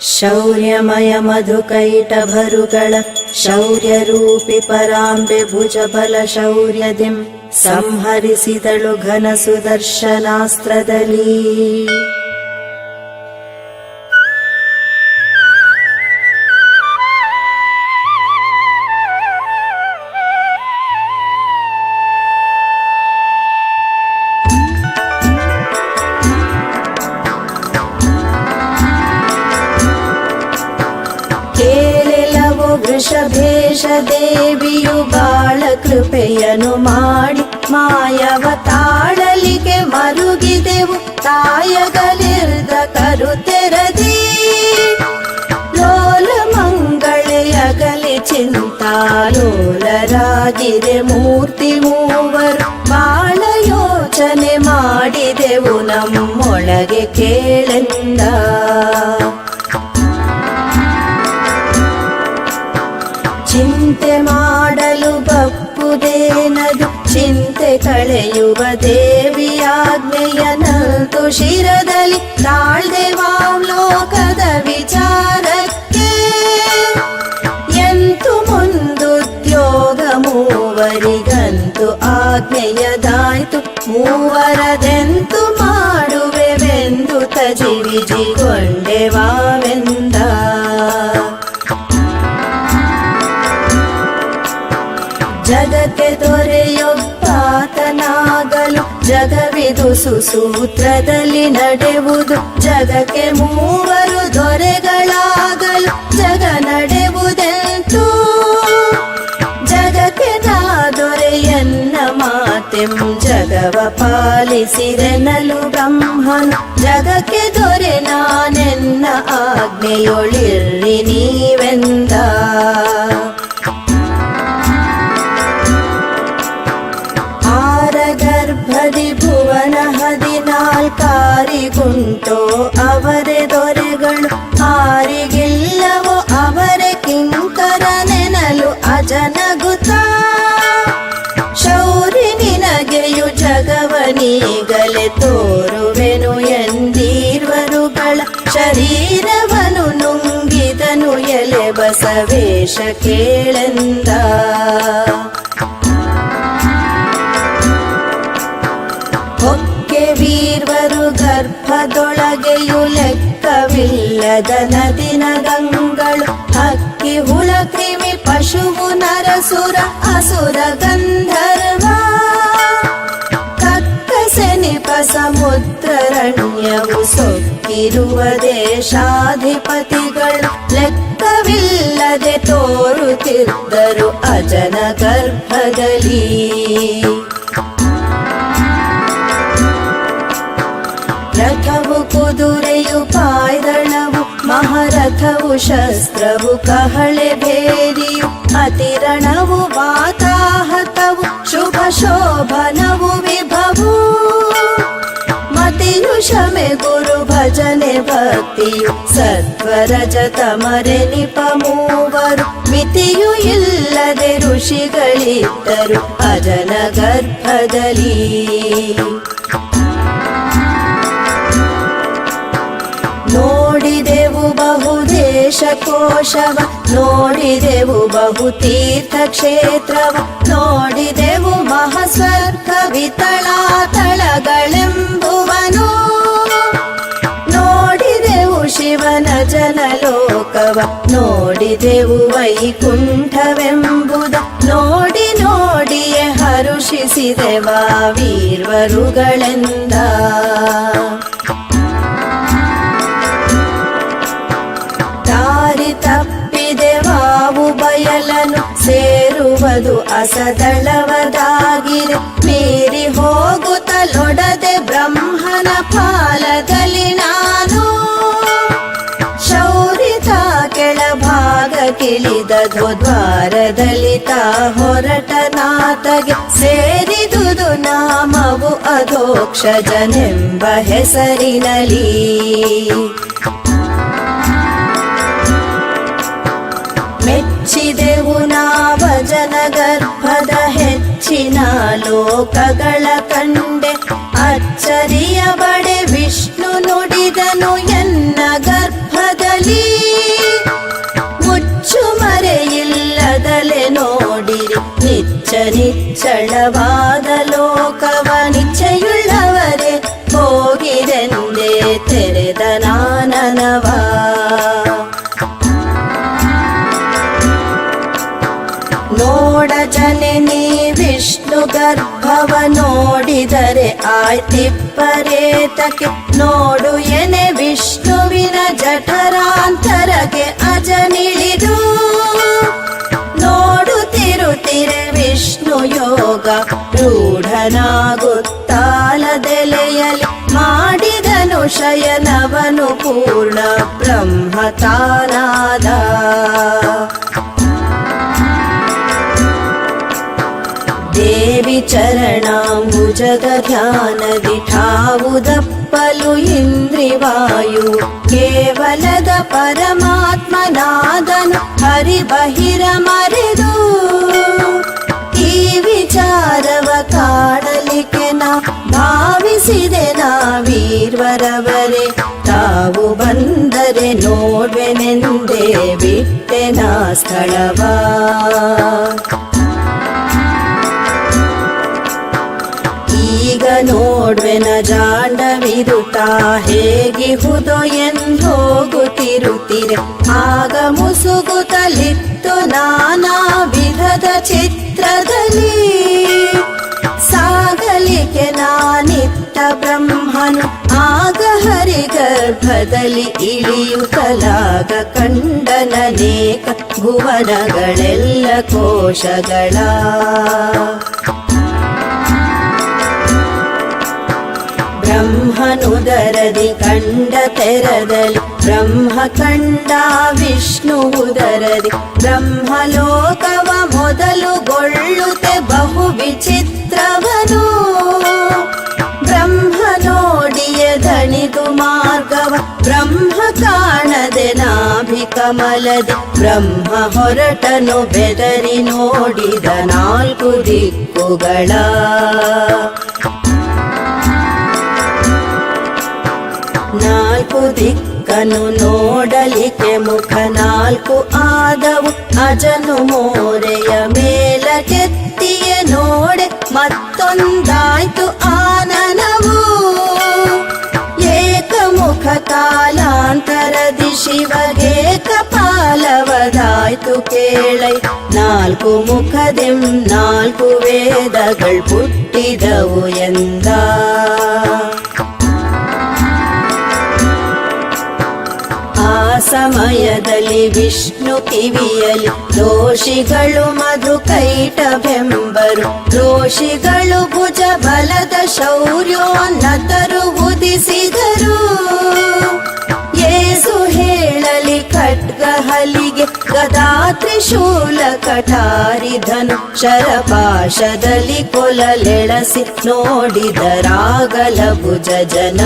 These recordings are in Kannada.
शौर्यमयमधुकैटभरुगळ शौर्यरूपि पराम्बे भुजबलशौर्यदिम् शौर्य घनसुदर्शनास्त्रदली। ಕರುತೆರದಿ ಲೋಲ ಮಂಗಳೆಯಗಲಿ ಚಿಂತಾಲೋಲರಾಗಿರೆ ಮೂರ್ತಿ ಮೂವರು ಬಾಳ ಯೋಚನೆ ಮಾಡಿದೆವು ನಮ್ಮೊಳಗೆ ಕೇಳೆಂದ. ಚಿಂತೆ ಮಾಡಲು ಬಪ್ಪುದೇನದು, ಚಿಂತೆ ಕಳೆಯುವ ದೇವಿಯಾಜ್ಞೆಯನಂತು ಶಿರದಲ್ಲಿ ತಾಳ್ದೆವಾಂ ಲೋಕದ ವಿಚಾರಕ್ಕೆ ಎಂತು ಮುಂದುದ್ಯೋಗ ಮೂವರಿಗಂತು ಆಜ್ಞೆಯದಾಯ್ತು. ಮೂವರದೆಂತು ಮಾಡುವೆವೆಂದು ತಜಿವಿಜಿಗೊಂಡೆವಾವೆಂದ. ಜಗಕ್ಕೆ ದೊರೆಯೊಬ್ಬಾತನಾಗಲು ಜಗವಿದು ಸುಸೂತ್ರದಲ್ಲಿ ನಡೆವುದು. ಜಗಕ್ಕೆ ಮೂವರು ದೊರೆಗಳಾಗಲು ಜಗ ನಡೆವುದೆಂತೂ? ಜಗಕ್ಕೆ ನಾ ದೊರೆಯನ್ನ ಮಾತೆಂ ಜಗವ ಪಾಲಿಸಿರೆನಲು ಬ್ರಹ್ಮನು. ಜಗಕ್ಕೆ ದೊರೆ ನಾನೆನ್ನ ಆಜ್ಞೆಯೊಳಿರ್ರಿ ನೀವೆಂದ? ಹದಿನಾಲ್ಕಾರಿಗುಂಟೋ ಅವರೇ ದೊರೆಗಳು. ಆರಿಗಿಲ್ಲವೋ ಅವರೇ ಕಿಂಕರ ನೆನಲು ಅಜನಗುತ್ತ ಶೌರಿ ನಿನಗೆಯು ಜಗವನೀಗಲೆ ತೋರುವೆನು ಎಂದೀರ್ವರುಗಳ ಶರೀರವನು ನುಂಗಿದನು ಎಲೆ ಬಸವೇಶ ಕೇಳೆಂದ. ಗರ್ಭದೊಳಗೆಯು ಲೆಕ್ಕವಿಲ್ಲದ ನದಿನ ಗಂಗಳು. ಹಕ್ಕಿ ಹುಳ ಕ್ರಿಮಿ ಪಶುವು ನರಸುರ ಅಸುರ ಗಂಧರ್ವ. ಕಕ್ಕಸೆನಿಪ ಸಮುದ್ರರಣ್ಯವು ಸೊಕ್ಕಿರುವ ದೇಶಾಧಿಪತಿಗಳು. ಲೆಕ್ಕವಿಲ್ಲದೆ ತೋರುತ್ತಿದ್ದರು ಅಜನ ಗರ್ಭದಲ್ಲಿ. ಕುದುರೆಯು ಪಾಯ್ದಳವು ಮಹಾರಥವು ಶಸ್ತ್ರವು ಕಹಳೆ ಭೇರಿಯು ಅತಿರಣವು ವಾತಾಹತವು ಶುಭ ಶೋಭನವು ವಿಭವು ಮತಿಯು ಶಮೆ ಗುರು ಭಜನೆ ಭಕ್ತಿಯು ಸತ್ವರಜ ತಮರೆ ನಿಪ ಮೂವರು ಮಿತಿಯು ಇಲ್ಲದೆ ಋಷಿಗಳಿದ್ದರು ಅಜನ ಗರ್ಭದಲ್ಲಿ ಕೋಶವ, ನೋಡಿದೆವು ಬಹು ತೀರ್ಥ ಕ್ಷೇತ್ರವ ನೋಡಿದೆವು ಮಹಸ್ವರ್ಗ ನೋಡಿ ನೋಡಿದೆವು ಶಿವನ ಜನ ಜನಲೋಕವ, ನೋಡಿದೆವು ವೈಕುಂಠವೆಂಬುದ. ನೋಡಿ ನೋಡಿಯೇ ಹರುಷಿಸಿದೆವ ವೀರ್ವರುಗಳೆಂದ. ಸೇರುವುದು ಅಸದಳವದಾಗಿರೆ ಮೀರಿ ಹೋಗುತ್ತಲೊಡದೆ ಬ್ರಹ್ಮನ ಪಾಲದಲ್ಲಿ ನಾನು. ಶೌರಿತ ಕೆಳಭಾಗ ಕಿಳಿದ ದ್ವಾರದಲ್ಲಿ ತಾ ಹೊರಟನಾತಗೆ ಸೇರಿದುದು ನಾಮವು ಅಧೋಕ್ಷಜನೆಂಬ ಹೆಸರಿನಲಿ. ಲೋಕಗಳ ಕಂಡೆ ಅಚ್ಚರಿಯ ಬಡೆ ವಿಷ್ಣು ನುಡಿದನು ಎನ್ನ ಗರ್ಭದಲ್ಲಿ. ಮುಚ್ಚು ಮರೆಯಿಲ್ಲದಲೆ ನೋಡಿರಿ ನಿಚ್ಚ ನಿಚ್ಚಳವಾದ ಲೋಕವ ನಿಚ್ಚಯುಳ್ಳವರೇ ಹೋಗಿರೆಂದೇ ತೆರೆದ ನಾನನವಾ. ನೋಡ ಜನನಿ ವಿಷ್ಣು ಗರ್ಭವ ನೋಡಿದರೆ ಆಯ್ತಿಪ್ಪರೇತಕ್ಕೆ ನೋಡು ಎನೆ ವಿಷ್ಣುವಿನ ಜಠರಾಂತರಕ್ಕೆ ಅಜನಿಳಿದು ನೋಡುತ್ತಿರುತ್ತಿರೆ ವಿಷ್ಣು ಯೋಗ ರೂಢನಾಗುತ್ತಾಲದೆಲೆಯಲ್ಲಿ ಮಾಡಿದನು ಶಯನವನು ಪೂರ್ಣ ಬ್ರಹ್ಮ ದೇವಿ ಚರಣಾಂಬುಜದ ಧ್ಯಾನದಿ ಠಾವುದಪ್ಪಲು ಇಂದ್ರಿವಾಯು. ಕೇವಲದ ಪರಮಾತ್ಮನಾದನು ಹರಿ ಬಹಿರ ಮರೆದು. ಈ ವಿಚಾರವ ಕಾಡಲಿಕ್ಕೆ ನಾ ಭಾವಿಸಿದೆ ನಾವೀರ್ವರವರೇ ತಾವು ಬಂದರೆ ನೋಡ್ವೆನೆಂದೇ ಬಿಟ್ಟೆ ನಾ ಸ್ಥಳವಾ. ಈಗ ನೋಡ್ವೆನ ಜಾಂಡವಿರುತ್ತ? ಹೇಗಿಹುದೋ ಎಂದೋಗುತ್ತಿರುತ್ತಿರೆ ಆಗ ಮುಸುಗುತ್ತಲಿತ್ತು ನಾನಾ ವಿಧದ ಚಿತ್ರದಲ್ಲಿ. ಸಾಗಲಿಕ್ಕೆ ನಾನಿತ್ತ ಬ್ರಹ್ಮನು, ಆಗ ಹರಿಗರ್ಭದಲ್ಲಿ ಇಳಿಯುತ್ತಲಾಗ ಕಂಡನನೇಕ ಭುವನಗಳೆಲ್ಲ ಕೋಶಗಳ. ಬ್ರಹ್ಮನುದರದಿ ಕಂಡ ತೆರದಲ್ಲಿ, ಬ್ರಹ್ಮ ಕಂಡ ವಿಷ್ಣು ಉದರದಿ, ಬ್ರಹ್ಮಲೋಕವ ಮೊದಲುಗೊಳ್ಳುತ್ತೆ ಬಹು ವಿಚಿತ್ರವನು. ಬ್ರಹ್ಮ ನೋಡಿಯ ದಣಿದು ಮಾರ್ಗವ, ಬ್ರಹ್ಮ ಕಾಣದೆ ನಾಭಿ ಕಮಲದಿ, ಬ್ರಹ್ಮ ಹೊರಟನು ಬೆದರಿ ನೋಡಿದ ನಾಲ್ಕು ದಿಕ್ಕುಗಳ. ನಾಲ್ಕು ದಿಕ್ಕನು ನೋಡಲಿಕ್ಕೆ ಮುಖ ನಾಲ್ಕು ಆದವು ಅಜನು ಮೋರೆಯ ಮೇಲ ಕೆತ್ತಿಯ ನೋಡೆ ಮತ್ತೊಂದಾಯ್ತು ಆನನವು ಏಕಮುಖ ಕಾಲಾಂತರದಿ ಶಿವಗೆ ಕಪಾಲವದಾಯ್ತು ಕೇಳೈ ನಾಲ್ಕು ಮುಖದೆಂ ನಾಲ್ಕು ವೇದಗಳು ಪುಟ್ಟಿದವು ಎಂದ ಸಮಯದಲ್ಲಿ ವಿಷ್ಣು ಕಿವಿಯಲಿ ದೋಷಿಗಳು ಮಧು ಕೈಟ ಬೆಂಬರು ದೋಷಿಗಳು ಭುಜ ಬಲದ ಶೌರ್ಯೋನ್ನತರು ಉದಿಸಿದರು ಏಸು ಹೇಳಲಿ ಖಡ್ಗ ಹಲಿಗೆ ಗದಾ ತ್ರಿಶೂಲ ಕಠಾರಿಧನು ಶರಪಾಶದಲ್ಲಿ ಕೊಲಲೆಳಸಿ ನೋಡಿದರಾಗಲ ಭುಜ ಜನ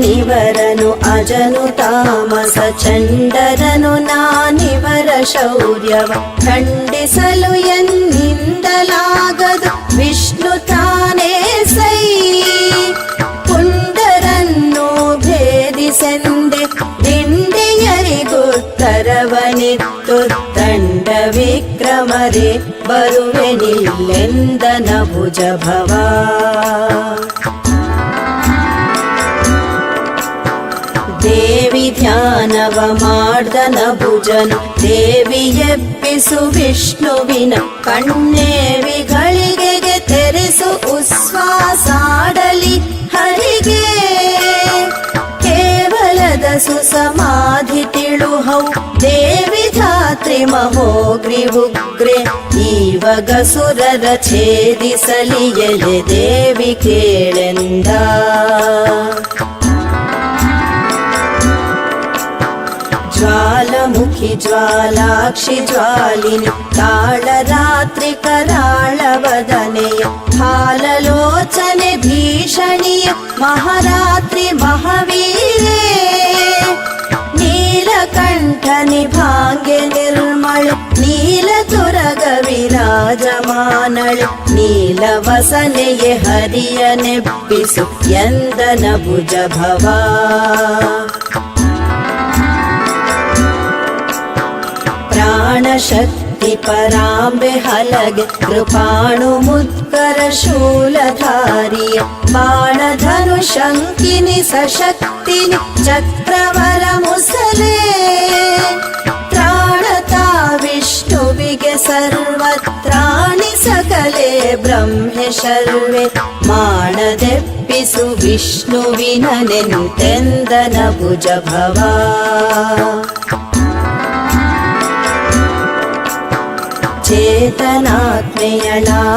ಕಂಡನಿವರನು ಅಜನು ತಾಮಸ ಚಂಡರನು ನಾನಿವರ ಶೌರ್ಯವ ಖಂಡಿಸಲು ಎನ್ನಿಂದಲಾಗದು ವಿಷ್ಣು ತಾನೇ ಸೈ. ಪುಂಡರನ್ನು ಭೇದಿಸೆಂದೆ ದಿಂಡೆಯರಿಗುತ್ತರವನಿತ್ತು ತಂಡ ವಿಕ್ರಮರೇ ಬರುವೆನಿಲ್ಲೆಂದನ ಭುಜ ಧ್ಯಾನವ ಮಾಡ್ದನ ಭುಜನು ದೇವಿ ಎಬ್ಬಿಸು ವಿಷ್ಣುವಿನ ಕಣ್ಣೇವಿಗಳಿಗೆ ತೆರೆಸು ಉಸ್ವಾಸಾಡಲಿ ಹರಿಗೆ. ಕೇವಲದ ಸುಸಮಾಧಿ ತಿಳುಹೌ, ದೇವಿ ಧಾತ್ರಿ ಮಹೋಗ್ರಿ ಉಗ್ರೆ ಈವಾಗ ಸುರರ ಛೇದಿಸಲಿ ಎಲೆ ದೇವಿ ಕೇಳೆಂದ. జ్వాలముఖి జ్వాలాక్షి జ్వాలిని తాళరాత్రి కరాళవదనే కాలలోచనే భీషణియ మహారాత్రి మహావీరే. నీలకంఠని భాగ్య నిర్మళ నీల తురగ విరాజమానళ నీలవసనయ హరియనెప్పిసు ఎందన భుజ భవా. प्राणशक्ति पराम्बे हलग कृपाणुमुत्करशूलधार्य बाणधनुशङ्किनि सशक्तिनि चक्रवरमुसले प्राणता विष्णुविगे सर्वत्राणि सकले ब्रह्मे शर्वे माणदेपि सुविष्णुविन भुज भवा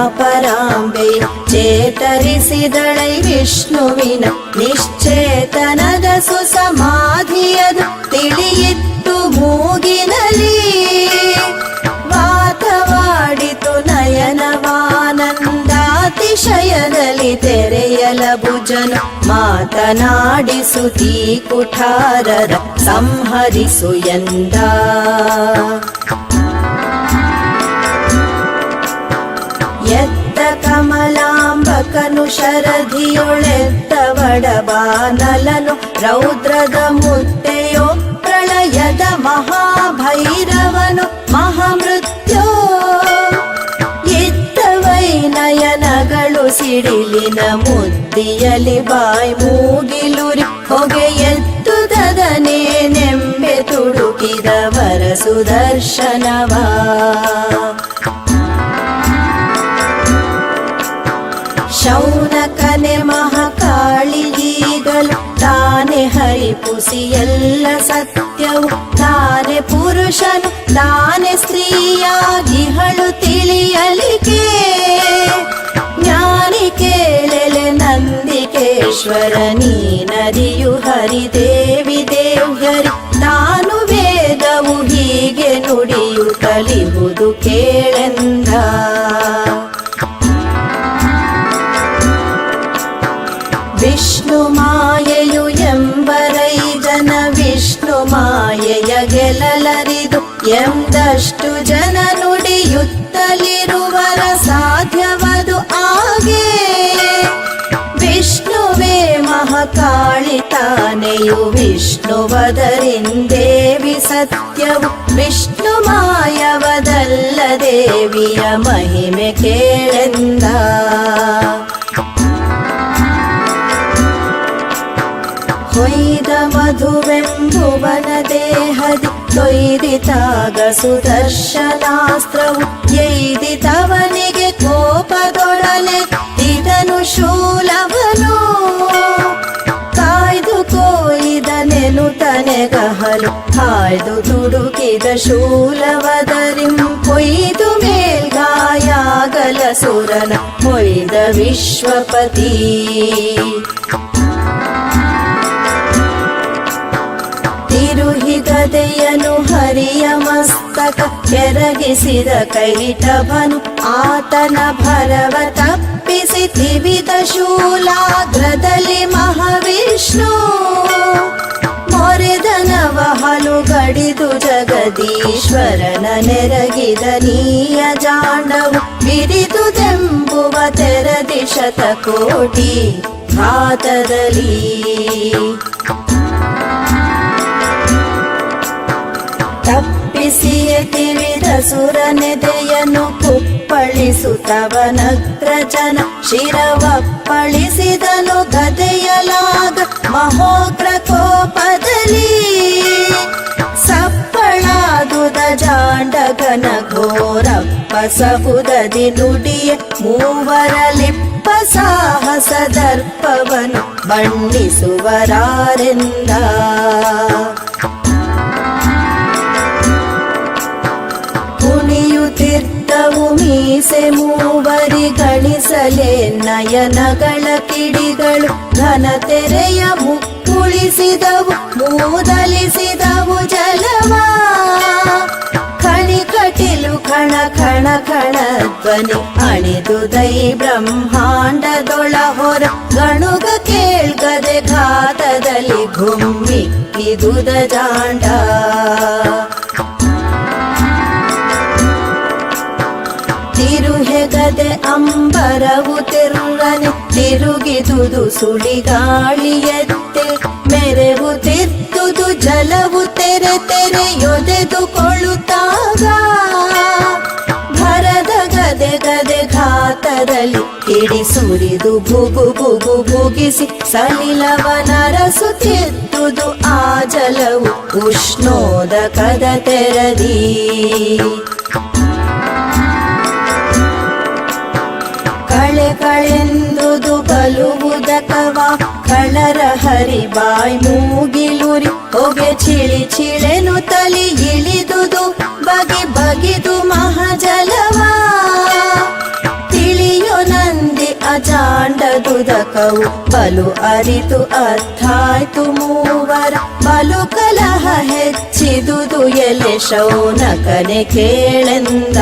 ಪರಾಂಬೆ, ಚೇತರಿಸಿದಳೈ ವಿಷ್ಣುವಿನ ನಿಶ್ಚೇತನದ ಸುಸಮಾಧಿಯದು ತಿಳಿಯಿತ್ತು ಮೂಗಿನಲಿ. ವಾತವಾಡಿತು ನಯನವಾನಂದಾತಿಶಯದಲ್ಲಿ ತೆರೆಯಲ ಭುಜನು ಮಾತನಾಡಿಸುತ್ತೀ ಕುಠಾರರ ಸಂಹರಿಸು ಎಂದ. ಕಮಲಾಂಬಕನು ಶರಧಿಯೊಳೆತ್ತ ವಡಬಾನಲನು ರೌದ್ರದ ಮುತ್ತೆಯೋ ಪ್ರಳಯದ ಮಹಾಭೈರವನು ಮಹಾಮೃತ್ಯೋ. ಇತ್ತವೈ ನಯನಗಳು ಸಿಡಿಲಿನ ಮುದ್ದಿಯಲಿ ಬಾಯ್ ಮೂಗಿಲುರಿ ಹೊಗೆ ಎತ್ತುದದನೇ ನೆಂಬೆ ತುಡುಕಿದವರ ಸುದರ್ಶನವಾ. ಶೌನಕನೆ ಮಹಾಕಾಳಿಗೀಗಲು ತಾನೆ ಹರಿಪುಸಿ ಎಲ್ಲ ಸತ್ಯವು, ತಾನೆ ಪುರುಷನು, ತಾನೆ ಸ್ತ್ರೀಯಾಗಿಹಳು ತಿಳಿಯಲಿಕೆ ಜ್ಞಾನಿ ಕೇಳಲೆ ನಂದಿಕೇಶ್ವರ ನೀನರಿಯು ಹರಿದೇವಿ ದೇವ್ಯರಿ ತಾನು ವೇದವು ಹೀಗೆ ನುಡಿಯುತ್ತಲಿಹುದು ಕೇಳೆಂದ ಎಂದಷ್ಟು ಜನ ನುಡಿಯುತ್ತಲಿರುವರ ಸಾಧ್ಯವದು ಆಗೆ ವಿಷ್ಣುವೇ ಮಹಾಕಾಳಿ ತಾನೆಯು ವಿಷ್ಣುವದರಿಂದೇವಿ ಸತ್ಯವು ವಿಷ್ಣು ಮಾಯವದಲ್ಲ ದೇವಿಯ ಮಹಿಮೆ ಕೇಳೆಂದ. ಹೊಯ್ದ ಮಧುವೆಂಬುವನ ದೇಹದಿ ತೊಯ್ದಿತಾಗ ಸುದರ್ಶನಾಸ್ತ್ರವು ಯೈದಿತವನಿಗೆ ಕೋಪದೊಡಲೆ ಇದನು ಶೂಲವನು. ಕಾಯ್ದು ಕೊಯ್ದನೆನು ತನೆಗಹಲು ಹಾಯ್ದು ತುಡುಕಿದ ಶೂಲವದರಿಂ ಕೊಯ್ದು ಮೇಲ್ಗಾಯಾಗಲ ಸುರನ, ಕೊಯ್ದ ವಿಶ್ವಪತಿ. ತಿರುಹಿಗದೆಯನು ಹರಿಯ ಮಸ್ತಕ ಕೆರಗಿಸಿದ ಕೈಟಭನು ಆತನ ಭರವ ತಪ್ಪಿಸಿ ತಿವಿದ ಶೂಲಾಗ್ರದಲ್ಲಿ ಮಹಾವಿಷ್ಣು. ಮೊರೆದನವ ಹಲು ಗಡಿದು ಜಗದೀಶ್ವರನ ನೆರಗಿದ ನೀಯ ಜಾಂಡವು ಬಿರಿದುದೆಂಬುವ ತೆರದಿ ಶತಕೋಟಿ ಘಾತದಲ್ಲಿ. ತಪ್ಪಿಸಿಯ ತಿವಿದ ಸುರನೆದೆಯನ್ನು ಕುಪ್ಪಳಿಸುತ್ತವನಗ್ರಜನ ಶಿರವಪ್ಪಳಿಸಿದನು ಗದೆಯಲಾಗ ಮಹೋಗ್ರ ಕೋಪದಲ್ಲಿ. ಸಪ್ಪಳಾದುದ ಜಾಂಡಗನ ಘೋರಪ್ಪ ಸಹುದದಿ ನುಡಿಯ ಮೂವರಲಿಪ್ಪ ಸಾಹಸ ದರ್ಪವನು ಬಣ್ಣಿಸುವರಾರೆಂದ. ಮೀಸೆ ಮೂವರಿ ಗಳಿಸಲೆ ನಯನಗಳ ಕಿಡಿಗಳು ಘನ ತೆರೆಯ ಮುಕ್ಕುಳಿಸಿದವು, ಮೂದಲಿಸಿದವು ಜಲವ. ಖಣಿ ಕಟಿಲು ಖಣ ಖಣ ಖಣ ಧ್ವನಿ ಬ್ರಹ್ಮಾಂಡದೊಳ ಹೊರ ಗಣುಗ ಕೇಳ್ಗದೆ ಘಾತದಲ್ಲಿ ಘುಮ್ಮಿ ಇದುದ ಜಾಂಡ. ತಿರುಗಿದುದು ಸುಳಿಗಾಳಿಯತ್ತೆ ಮೆರೆವುತ್ತಿದ್ದುದು ಜಲವು ತೆರೆ ತೆರೆಯೊದೆದುಕೊಳ್ಳುತ್ತಾಗ ಭರದ ಗದೆ ಗದೆ ಘಾತದಲ್ಲಿ ಕಿಡಿ ಸುರಿದು ಭುಗು ಭುಗು ಭುಗಿಸಿ ಸಲಿಲವನರಸುತ್ತಿದ್ದುದು ಆ ಜಲವು ಉಷ್ಣೋದಕದ ತೆರದಿ ಕಳೆಂದುದು ಬಲುವುದಕವ ಕಳರ ಹರಿಬಾಯ್ ಮೂಗಿಲುರಿ ಹೊಗೆ ಚಿಳಿ ಚಿಳೆನು ತಲಿ ಇಳಿದುದು ಬಗೆ ಬಗೆದು ಮಹಜಲವ. ತಿಳಿಯೋ ನಂದಿ ಅಜಾಂಡದುದಕವು ಬಲು ಅರಿತು ಅರ್ಥಾಯ್ತು ಮೂವರ. ಬಲು ಕಲಹ ಹೆಚ್ಚಿದುದು ಎಲೆ ಶೌನಕನೆ ಕೇಳೆಂದ.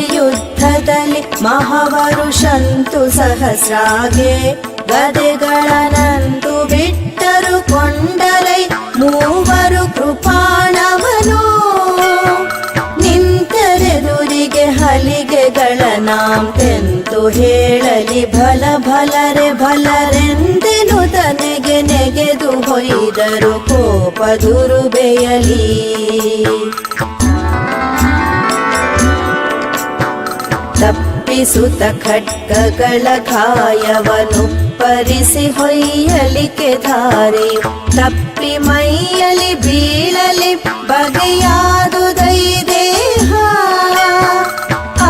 ಯುದ್ಧದಲ್ಲಿ ಮಹಾವರುಷಂತು ಸಹಸ್ರಾಗೆ ಗದೆಗಳನಂತು ಬಿಟ್ಟರು ಕೊಂಡಲೈ ಮೂವರು ಕೃಪಾಣವನು. ನಿಂತರೆದುರಿಗೆ ಹಲಿಗೆಗಳ ನಾಂತೆಂತು ಹೇಳಲಿ ಭಲ ಭಲರೆ ಭಲರೆಂದೆನು ತನಗೆ ನೆಗೆದು ಹೊಯ್ದರು ಕೋಪ ದುರುಬೆಯಲಿ. ತಪ್ಪಿಸುತ್ತ ಖಡ್ಗಗಳ ಗಾಯವನು ಪರಿಸಿ ಹೊಯ್ಯಲಿಕೆ ಧಾರೆಯು ತಪ್ಪಿ ಮೈಯಲಿ ಬೀಳಲಿ ಬಗೆಯಾದುದೈದೇಹ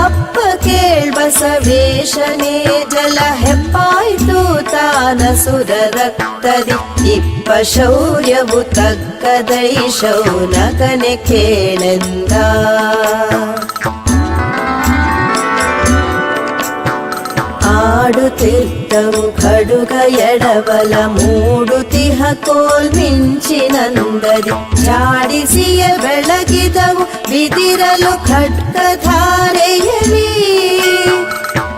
ಅಪ್ಪ ಕೇಳ್ಬಸವೇಶನೇ ಜಲ ಹೆಪ್ಪಾಯ್ತು ತಾನ ಸುರ ರಕ್ತದಿ ಇಪ್ಪ ಶೌರ್ಯವು ತಕ್ಕದೈ ಶೌನಕನೆ ಕೇಳೆಂದ. ಆಡುತ್ತಿದ್ದವು ಖಡುಗ ಎಡಬಲ ಮೂಡುತಿಹ ಕೋಲ್ ಮಿಂಚಿನಂದದಿ ಜಾಡಿಸಿಯ ಬೆಳಗಿದವು ಬಿದಿರಲು ಖಡ್ಗಧಾರೆಯಲಿ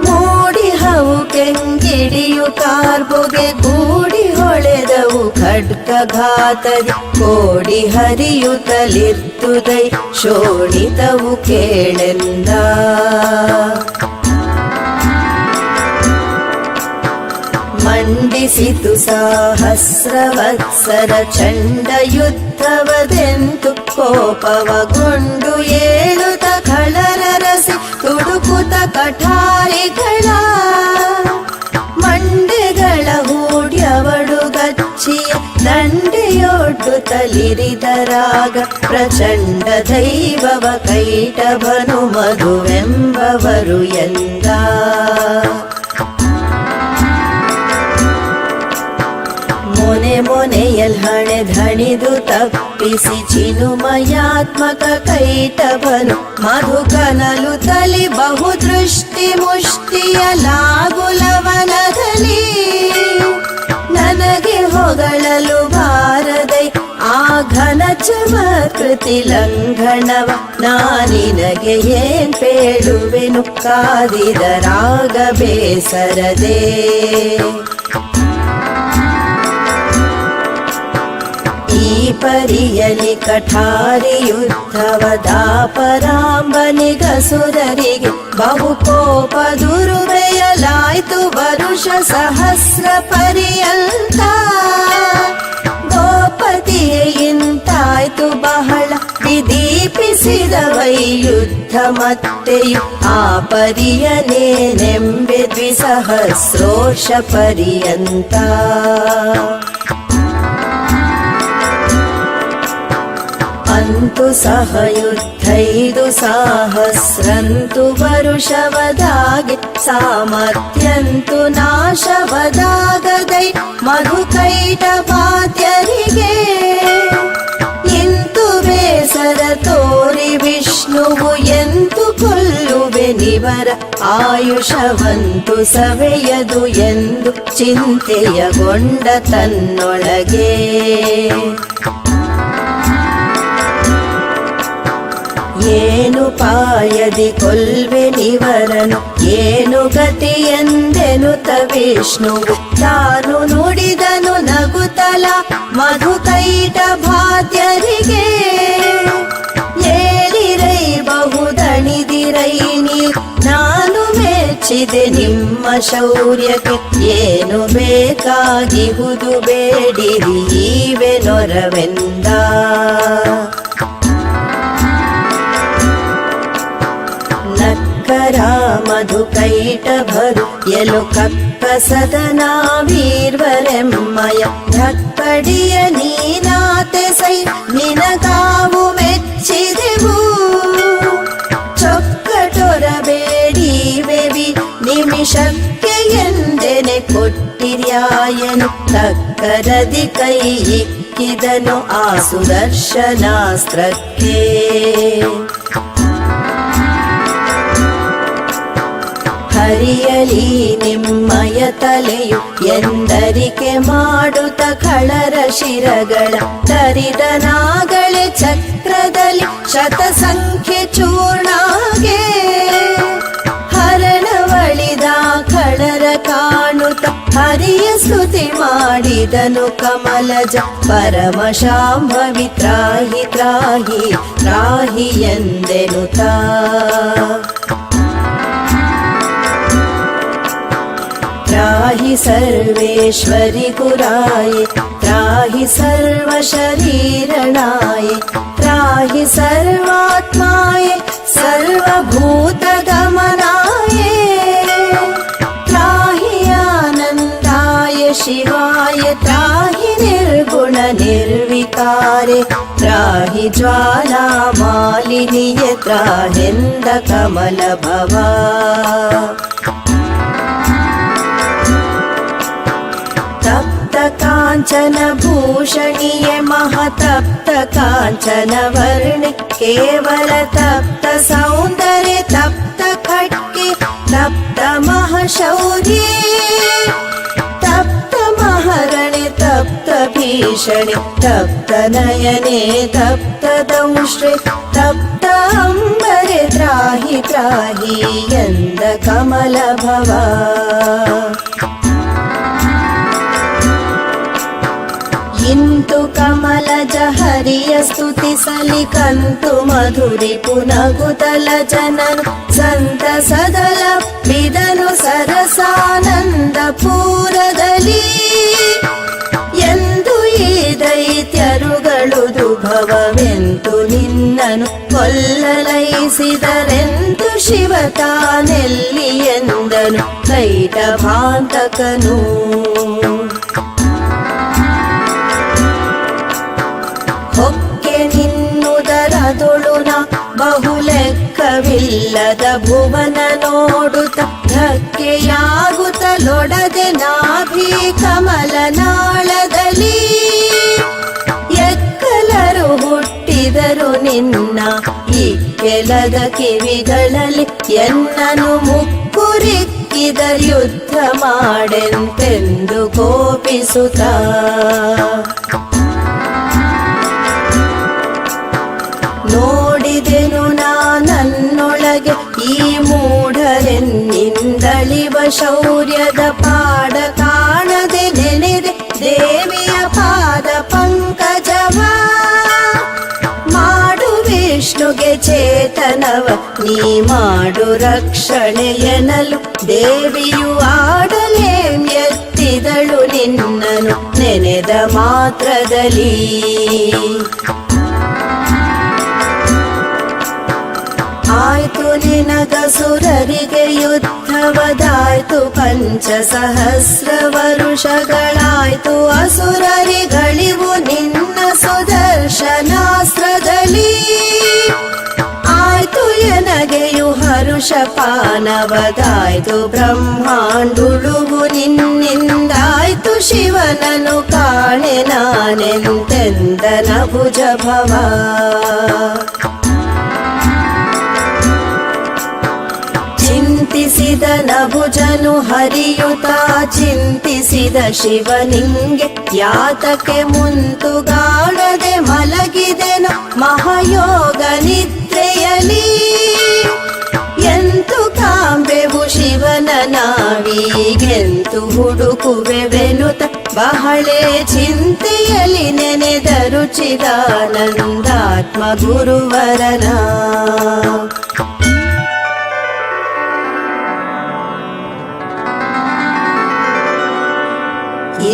ಮೂಡಿಹವು ಕೆಂಗಿಡಿಯು ಕಾರ್ಬುಗೆ ಗೂಡಿ ಹೊಳೆದವು ಖಡ್ಗಘಾತದಿ ಕೋಡಿ ಹರಿಯುತ್ತಲಿರ್ತುದೈ ಶೋಣಿತವು ಕೇಳೆಂದ. ಮಂಡಿಸಿತು ಸಹಸ್ರವತ್ಸರ ಚಂಡ ಯುದ್ಧವದೆಂತು ಕೋಪವಗೊಂಡು ಏಳುತ ಖಳರರಸಿ ತುಡುಕುತ ಕಠಾರಿಗಳ ಮಂಡೆಗಳ ಹೂಡ್ಯವಡು ಗಚ್ಚಿಯ ದಂಡೆಯೊಡ್ಡು ತಲಿರಿದರಾಗ ಪ್ರಚಂಡ ದೈವವ ಕೈಟಭನು ಮಧುವೆಂಬವರು ಎಂದ ಮೊನೆಯಲ್ ಹಣೆ ಧಣಿದು ತಪ್ಪಿಸಿ ಚಿನುಮಯಾತ್ಮಕ ಮಧು ಮಧುಕನಲು ತಲಿ ಬಹು ದೃಷ್ಟಿ ಮುಷ್ಟಿಯ ಲಾಗುಲವನದಲ್ಲಿ ನನಗೆ ಹೊಗಳಲು ಬಾರದೆ ಆ ಘನ ಚಮಕೃತಿ ಲಂಘನವ ನಾನಿನಗೆ ಏನ್ ಪೇಳುವೆನು? ಕಾದಿದರಾಗ ಬೇಸರದೆ. ಪರಿಯಲಿ ಕಠಾರಿ ಯುದ್ಧವ ದಾಪರಾಂಬನಿಗಸುರರಿಗೆ ಬಹು ಕೋಪ ದುರುವೆಯಲಾಯ್ತು ವರುಷ ಸಹಸ್ರ ಪರಿಯಂತ. ಗೋಪತಿಯೇ ಬಹಳ ವಿದೀಪಿಸಿದ ವೈಯುದ್ಧ ಮತ್ತೆಯು ಆ ಪರಿಯನೇನೆಂಬೆ ದ್ವಿಸಹಸ್ರೋಷ ಪರ್ಯಂತ. ಅಂತು ಸಹಯುದ್ಧೈದು ಸಹಸ್ರಂತು ವರುಷವದಾಗಿ, ಸಾಮರ್ಥ್ಯಂತು ನಾಶವದಾಗದೈ ಮಧುಕೈಟ ಪಾತ್ಯರಿಗೆ ಇಂತು ಬೇಸರ ತೋರಿ ವಿಷ್ಣುವು ಎಂತು ಕೊಲ್ಲುವೆ ನಿವರ ಆಯುಷವಂತು ಸವೆಯದು ಎಂದು ಚಿಂತೆಯಗೊಂಡ ತನ್ನೊಳಗೆ. ಏನು ಪಾಯದಿ ಕೊಲ್ವೆ ನಿವರನು? ಏನು ಗತಿಯೆಂದೆನು ವಿಷ್ಣು ತಾನು ನುಡಿದನು ನಗುತಲ ಮಧುಕೈಟ ಭಾತ್ಯರಿಗೆ ಏರಿರೈ ಬಹುದಣಿದಿರೈ ನೀ? ನಾನು ಮೆಚ್ಚಿದೆ ನಿಮ್ಮ ಶೌರ್ಯಕ್ಕೆ. ಏನು ಬೇಕಾಗಿಹುದು ಬೇಡಿರಿ? ಈವೆ ನೊರವೆಂದ. ನಕ್ಕರ ಮಧು ಕೈಟಭರು ಎಲು ಕಕ್ಕ ಸದನ ವೀರ್ವರೆಮ್ಮಯ ಧಕ್ಕಡಿಯ ನೀನಾತೆ ಸೈ ನಿನಗಾವು ಮೆಚ್ಚಿದೆವು ಚೊಕ್ಕಟೊರಬೇಡಿ ಬೆವಿ ನಿಮಿಷಕ್ಕೆ ಎಂದೆನೆ ಕೊಟ್ಟಿರ್ಯಾಯನು ತಕ್ಕರದಿ ಕೈ ಇಕ್ಕಿದನು ಆ ಸುದರ್ಶನಾಸ್ತ್ರಕ್ಕೆ ಹರಿಯಲಿ ನಿಮ್ಮಯ ತಲೆಯು ಎಂದರಿಕೆ ಮಾಡುತ್ತ ಖಳರ ಶಿರಗಳ ತರಿದ ನಾಗಳೆ ಚಕ್ರದಲ್ಲಿ ಶತಸಂಖ್ಯೆ ಚೂರ್ಣಾಗೆ. ಹರಣವಳಿದ ಖಳರ ಕಾಣುತ್ತ ಹರಿಯ ಸ್ತುತಿ ಮಾಡಿದನು ಕಮಲಜ. ಪರಮ ಶಾಂಭವಿ ತ್ರಾಹಿ ತ್ರಾಹಿ ತ್ರಾಹಿ ಎಂದೆನುತಾ त्राहि सर्वेश्वरि गुराय त्राहि सर्वशरीरणाय त्राहि सर्वात्माय सर्वभूतगमनाय। त्राहि आनन्दाय शिवाय त्राहि निर्गुण निर्विकारे त्राहि ज्वालामालिनिय त्राहिन्द काञ्चन भूषणीय मह तप्त काञ्चन वर्णि केवल तप्त सौन्दर्य तप्त खट्कि तप्तमः शौर्ये तप्त महणि तप्त भीषणि तप्त नयने तप्तदंष्टि तप्त अम्बरि त्राहि द्राहि यन्दकमलभवा ಇಂತು ಕಮಲಜ ಹರಿಯ ಸ್ತುತಿಸಲಿ, ಕಂತು ಮಧುರಿ ಪುನಗುತಲ ಜನನು ಸಂತ ಸದಲ ಬಿದನು ಸರಸಾನಂದ ಪೂರದಲ್ಲಿ ಎಂದು ಈ ದೈತ್ಯರುಗಳು ದುಭವವೆಂತು ನಿನ್ನನು ಕೊಲ್ಲಲೈಸಿದರೆಂದು ಶಿವ ತಾನೆಲ್ಲಿ ಎಂದನು ಕೈಟ ಭಾಂತಕನು. ಬಹುಲೆಕ್ಕವಿಲ್ಲದ ಭುವನ ನೋಡುತ್ತ ಧಕ್ಕೆಯಾಗುತ್ತಲೊಡದೆ ನಾಭಿ ಕಮಲ ನಾಳದಲ್ಲಿ. ಎಕ್ಕಲರು ಹುಟ್ಟಿದರು ನಿನ್ನ ಈ ಕೆಲದ ಕಿವಿಗಳಲ್ಲಿ. ಎನ್ನನು ಮುಕ್ಕುರಿಕ್ಕಿದ ಯುದ್ಧ ಮಾಡೆಂತೆಂದು ಕೋಪಿಸುತ್ತ. ನನ್ನೊಳಗೆ ಈ ಮೂಢರೆನ್ನಿಂದಳಿವ ಶೌರ್ಯದ ಪಾಡ ಕಾಣದೆ ನೆನೆದೆ ದೇವಿಯ ಪಾದ ಪಂಕಜವ. ಮಾಡು ವಿಷ್ಣುಗೆ ಚೇತನವ, ನೀ ಮಾಡು ರಕ್ಷಣೆ ಎನಲು ದೇವಿಯು ಆಡಲೇ ಎತ್ತಿದಳು ನಿನ್ನನು ನೆನೆದ ಮಾತ್ರದಲ್ಲಿ. ಆಯ್ತು ನಿನಗ ಸುರರಿಗೆ ಯುದ್ಧವದಾಯ್ತು. ಪಂಚ ಸಹಸ್ರ ವರುಷಗಳಾಯ್ತು ಅಸುರರಿಗಳಿವು ನಿನ್ನ ಸುದರ್ಶನಾಸ್ತ್ರದಲ್ಲಿ. ಆಯ್ತು ಎನಗೆಯು ಹರುಷ ಪಾನವದಾಯ್ತು ಬ್ರಹ್ಮಾಂಡುಳುವು ನಿನ್ನಿಂದಾಯ್ತು. ಶಿವನನು ಕಾಣೆ ನಾನೆಂತೆಂದನ ಭುಜ ಚಿಂತಿಸಿದ ನಭುಜನು ಹರಿಯುತ ಚಿಂತಿಸಿದ ಶಿವನಿಂಗೆ ಯಾತಕ್ಕೆ ಮುಂತುಗಾಡದೆ ಮಲಗಿದೆನು ಮಹಾಯೋಗ ನಿದ್ರೆಯಲಿ ಎಂತು ಕಾಂಬೆವು ಶಿವನ ನಾವೀಗೆಂತು ಹುಡುಕುವೆವೆನುತ ಬಹಳೆ ಚಿಂತೆಯಲ್ಲಿ ನೆನೆದರು ಚಿದಾನಂದಾತ್ಮ ಗುರುವರನ.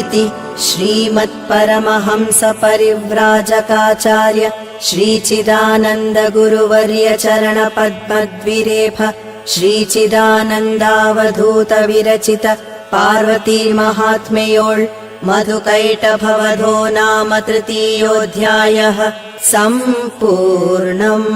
इति श्रीमत्परमहंसपरिव्राजकाचार्य श्रीचिदानन्दगुरुवर्य चरणपद्मद्विरेफ श्रीचिदानन्दावधूतविरचित पार्वती महात्म्ययोळ् मधुकैटभवधो नाम तृतीयोऽध्यायः सम्पूर्णम्